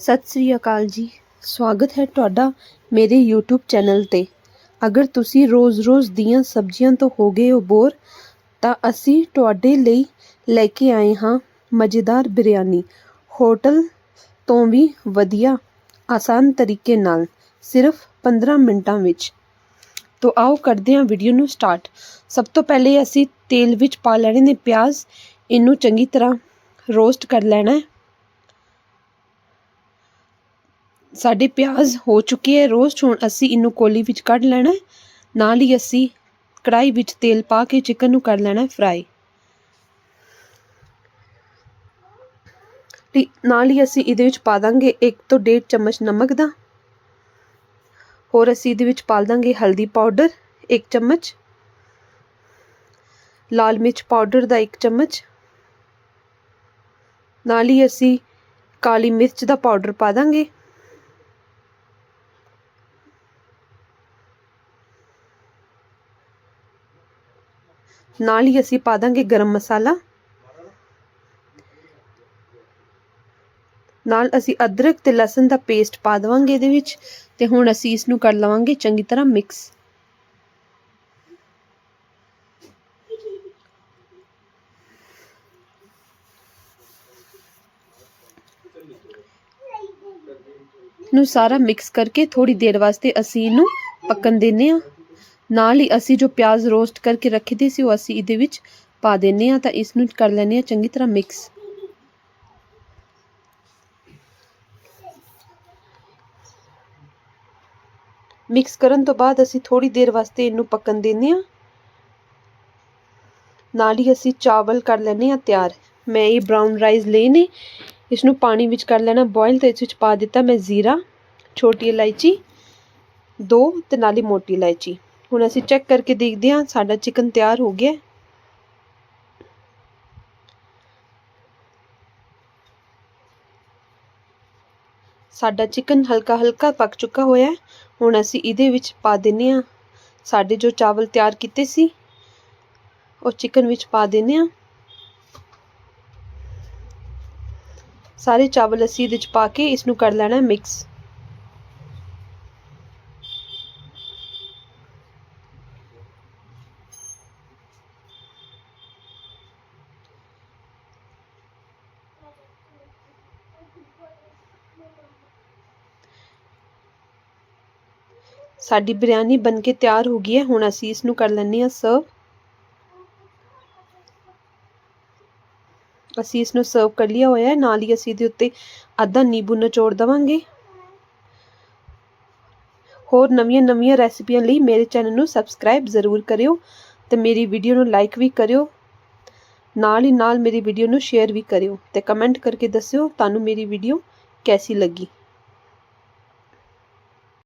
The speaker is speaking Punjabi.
ਸਤਿ ਸ੍ਰੀ ਅਕਾਲ ਜੀ। ਸਵਾਗਤ ਹੈ ਤੁਹਾਡਾ ਮੇਰੇ YouTube ਚੈਨਲ ਤੇ। ਅਗਰ ਤੁਸੀਂ ਰੋਜ਼-ਰੋਜ਼ ਦੀਆਂ ਸਬਜ਼ੀਆਂ ਤੋਂ ਹੋ ਗਏ ਹੋ ਬੋਰ, ਤਾਂ ਅਸੀਂ ਤੁਹਾਡੇ ਲਈ ਲੈ ਕੇ ਆਏ ਹਾਂ ਮਜ਼ੇਦਾਰ ਬਿਰਿਆਨੀ। ਹੋਟਲ ਤੋਂ ਵੀ ਵਧੀਆ, ਆਸਾਨ ਤਰੀਕੇ ਨਾਲ, ਸਿਰਫ 15 ਮਿੰਟਾਂ ਵਿੱਚ। ਤੋ ਆਓ ਕਰਦੇ ਹਾਂ ਵੀਡੀਓ ਨੂੰ ਸਟਾਰਟ ਸਭ ਤੋਂ ਪਹਿਲੇ ਅਸੀਂ ਤੇਲ ਵਿੱਚ ਪਾ ਲੈਣੇ ਨੇ ਪਿਆਜ਼। ਇਹਨੂੰ ਚੰਗੀ ਤਰ੍ਹਾਂ ਰੋਸਟ ਕਰ ਲੈਣਾ ਹੈ। ਸਾਡੇ ਪਿਆਜ਼ ਹੋ ਚੁੱਕੇ ਹੈ। ਰੋਸਟ ਹੁਣ ਅਸੀਂ ਇਹਨੂੰ ਕੋਲੀ ਵਿੱਚ ਕੱਢ ਲੈਣਾ ਨਾਲ ਹੀ ਅਸੀਂ ਕੜਾਈ ਵਿੱਚ ਤੇਲ ਪਾ ਕੇ ਚਿਕਨ ਨੂੰ ਕਰ ਲੈਣਾ ਫਰਾਈ ਨਾਲ ਹੀ ਅਸੀਂ ਇਹਦੇ ਵਿੱਚ ਪਾ ਦਾਂਗੇ 1 ਤੋਂ 1.5 ਚਮਚ ਨਮਕ ਦਾ। ਹੋਰ ਅਸੀਂ ਇਹਦੇ ਵਿੱਚ ਪਾ ਦਾਂਗੇ ਹਲਦੀ ਪਾਊਡਰ 1 ਚਮਚ। ਲਾਲ ਮਿਰਚ ਪਾਊਡਰ ਦਾ 1 ਚਮਚ। ਨਾਲ ਹੀ ਅਸੀਂ ਕਾਲੀ ਮਿਰਚ ਦਾ ਪਾਊਡਰ ਪਾ ਦਾਂਗੇ। ਨਾਲ ਹੀ ਅਸੀਂ ਪਾ ਦਾਂਗੇ ਗਰਮ ਮਸਾਲਾ। ਨਾਲ ਅਸੀਂ ਅਦਰਕ ਤੇ ਲਸਣ ਦਾ ਪੇਸਟ ਪਾ ਦਵਾਂਗੇ ਇਹਦੇ ਵਿੱਚ ਤੇ ਹੁਣ ਅਸੀਂ ਇਸ ਨੂੰ ਕਰ ਲਵਾਂਗੇ ਚੰਗੀ ਤਰ੍ਹਾਂ ਮਿਕਸ। ਨੂੰ ਸਾਰਾ ਮਿਕਸ ਕਰਕੇ ਥੋੜੀ ਦੇਰ ਵਾਸਤੇ ਅਸੀਂ ਇਹਨੂੰ ਪੱਕਣ ਦਿੰਨੇ ਆ ਨਾਲ ਹੀ ਅਸੀਂ ਜੋ ਪਿਆਜ਼ ਰੋਸਟ ਕਰਕੇ ਰੱਖੀ ਦੀ ਸੀ, ਉਹ ਅਸੀਂ ਇਹਦੇ ਵਿੱਚ ਪਾ ਦਿੰਨੇ ਆ ਤਾਂ ਇਸ ਨੂੰ ਕਰ ਲੈਨੇ ਆ ਚੰਗੀ ਤਰ੍ਹਾਂ ਮਿਕਸ ਮਿਕਸ ਕਰਨ ਤੋਂ ਬਾਅਦ ਅਸੀਂ ਥੋੜੀ ਦੇਰ ਵਾਸਤੇ ਇਹਨੂੰ ਪੱਕਣ ਦਿੰਨੇ ਆ ਨਾਲ ਹੀ ਅਸੀਂ ਚਾਵਲ ਕਰ ਲੈਨੇ ਆ ਤਿਆਰ। ਮੈਂ ਇਹ ਬ੍ਰਾਊਨ ਰਾਈਸ ਲਏ ਨੇ ਇਸ ਨੂੰ ਪਾਣੀ ਵਿੱਚ ਕਰ ਲੈਣਾ ਬੋਇਲ ਤੇ ਇਸ ਵਿੱਚ ਪਾ ਦਿੱਤਾ ਮੈਂ ਜ਼ੀਰਾ, ਛੋਟੀ ਇਲਾਇਚੀ, ਦੋ ਤੇ ਨਾਲ ਹੀ ਮੋਟੀ ਇਲਾਇਚੀ। ਹੁਣ ਅਸੀਂ ਚੈੱਕ ਕਰਕੇ ਦੇਖਦੇ ਹਾਂ, ਸਾਡਾ ਚਿਕਨ ਤਿਆਰ ਹੋ ਗਿਆ ਸਾਡਾ ਚਿਕਨ ਹਲਕਾ ਹਲਕਾ ਪੱਕ ਚੁੱਕਾ ਹੋਇਆ ਹੁਣ ਅਸੀਂ ਇਹਦੇ ਵਿੱਚ ਪਾ ਦਿੰਨੇ ਆ ਸਾਡੇ ਜੋ ਚਾਵਲ ਤਿਆਰ ਕੀਤੇ ਸੀ, ਉਹ ਚਿਕਨ ਵਿੱਚ ਪਾ ਦਿੰਨੇ ਆ ਸਾਰੇ ਚਾਵਲ ਅਸੀਂ ਇਹਦੇ ਵਿੱਚ ਪਾ ਕੇ ਇਸ ਨੂੰ ਕਰ ਲੈਣਾ ਮਿਕਸ ਸਾਡੀ ਬਿਰਿਆਨੀ ਬਣ ਕੇ ਤਿਆਰ ਹੋ ਗਈ ਹੈ। ਹੁਣ ਅਸੀਂ ਇਸ ਨੂੰ ਕਰ ਲੈਂਦੇ ਹਾਂ ਸਰਵ ਅਸੀਂ ਇਸ ਨੂੰ ਸਰਵ ਕਰ ਲਿਆ ਹੋਇਆ ਹੈ। ਨਾਲ ਹੀ ਅਸੀਂ ਇਹਦੇ ਉੱਤੇ ਅੱਧਾ ਨਿੰਬੂ ਨਿਚੋੜ ਦਵਾਂਗੇ। ਹੋਰ ਨਵੀਆਂ ਨਵੀਆਂ ਰੈਸਪੀਆਂ ਲਈ ਮੇਰੇ ਚੈਨਲ ਨੂੰ ਸਬਸਕ੍ਰਾਈਬ ਜ਼ਰੂਰ ਕਰਿਓ ਤੇ ਮੇਰੀ ਵੀਡੀਓ ਨੂੰ ਲਾਈਕ ਵੀ ਕਰਿਓ। ਨਾਲ ਹੀ ਨਾਲ ਮੇਰੀ ਵੀਡੀਓ ਨੂੰ ਸ਼ੇਅਰ ਵੀ ਕਰਿਓ ਤੇ ਕਮੈਂਟ ਕਰਕੇ ਦੱਸਿਓ ਤੁਹਾਨੂੰ ਮੇਰੀ ਵੀਡੀਓ ਕੈਸੀ ਲੱਗੀ।